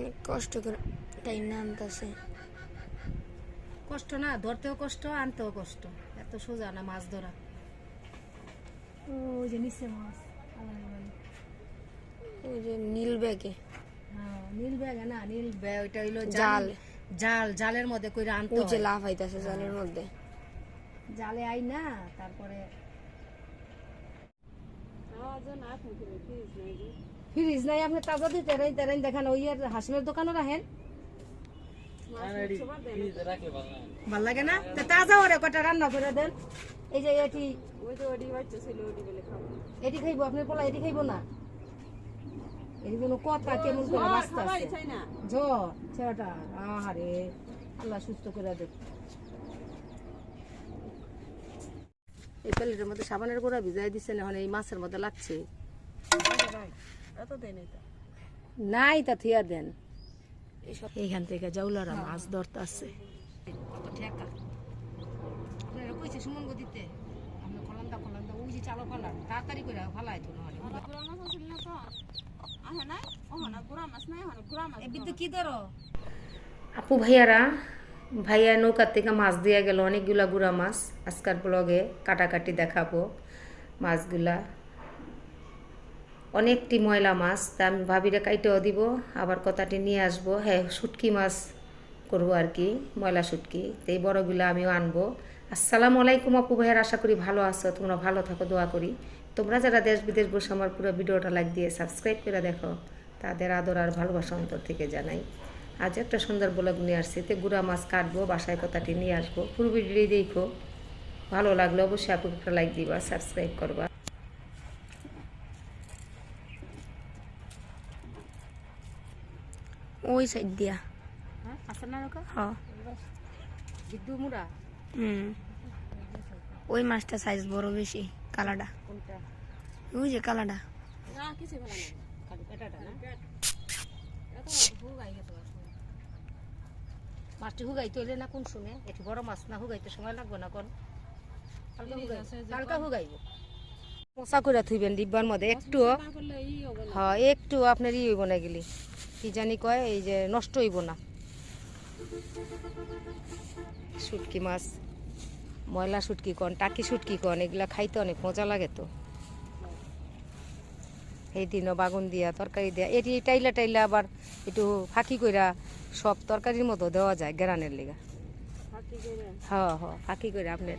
অনেক কষ্ট করে টাইম আনতেছে। কষ্ট না ধরতেও কষ্ট আনতেও কষ্ট। এত সোজা না মাছ ধরা। ওই যে নিচে মাছ ওই যে নীল ব্যাগে। হ্যাঁ নীল ব্যাগ না নীল ব্যাগ ওইটা হইল জাল। জাল। জাল জালের মধ্যে করে আনতে ওই যে। লাভ জালের মধ্যে। জালে আই না তারপরে ফ্রিজ নাই আপনি তাজা দিতে রাই তারাই দেখেন ওই আর হাসিমের দোকানও রাখেন। ভালো লাগে না? তাজা ওরে কটা রান্না করে দেন। এই যে এটি এটি খাইবো আপনার পোলা এটি খাইবো না? এটি কোনো কথা কেমন করে বাঁচতে ছেলেটা আহারে আল্লাহ সুস্থ করে দেখ। এই প্লেটের মধ্যে সাবানের গোড়া ভিজাই দিচ্ছেন এখন এই মাছের মধ্যে লাগছে। নাই তা থিয়া দেন। এইখান থেকে জাউলারা মাছ ধরতে আছে আপনারা কইছে সুমন গতিতে? আপনি কলান্দা কলান্দা ওই চালো ফালান তাড়াতাড়ি করে ফালাই তো ধরো? আপু ভাইয়ারা ভাইয়া নৌকার থেকে মাছ দিয়ে গেল, অনেকগুলা গুড়া মাছ। আজকার ব্লগে কাটাকাটি দেখাবো মাছগুলা। অনেকটি ময়লা মাছ, তা আমি ভাবিরে কাইটেও দিব, আবার কথাটি নিয়ে আসব। হ্যাঁ শুটকি মাছ করব আর কি, ময়লা শুটকি। তো এই বড়গুলো আমিও আনব। আসসালামু আলাইকুম আপু ভাইয়ার, আশা করি ভালো আছো, তোমরা ভালো থাকো, দোয়া করি। তোমরা যারা দেশ বিদেশ বসে আমার পুরো ভিডিওটা লাইক দিয়ে সাবস্ক্রাইব করে দেখো, তাদের আদর আর ভালোবাসা অন্তর থেকে জানাই। আজ একটা সুন্দর ব্লগ নিয়ে আসছি। তে গুড়া মাছ কাটবো বাসায় কথাটি নিয়ে আসব। পুরো ভিডিও দেখো। ভালো লাগলে অবশ্যই আপু একটা লাইক দিবা সাবস্ক্রাইব করবা। ওই সাইড দিয়া। হ্যাঁ বিদ্যু মুড়া? হুম। ওই মাছটা সাইজ বড় বেশি কোনটা? ওই যে না? মাছটি হুগাইতে হইলে না কোন সময়? এটি বড় মাছ না হুগাইতে সময় লাগবে না কোন? হালকা হুগাইবো। পোষা করে থুইবেন ডিব্বার মধ্যে একটু হ্যাঁ একটু আপনার ই হইব না গেলি কি জানি কয় এই যে নষ্ট হইব না। শুটকি মাছ ময়লা শুটকি কন টাকি শুটকি কন এগুলা খাইতে অনেক মজা লাগে তো। এই দিনও বাগুন দিয়া তরকারি দিয়া। এটি টাইলা টাইলা আবার একটু ফাঁকি কইরা সব তরকারির মতো দেওয়া যায় গ্রানের লিগা। হ হ ফাঁকি করে আপনার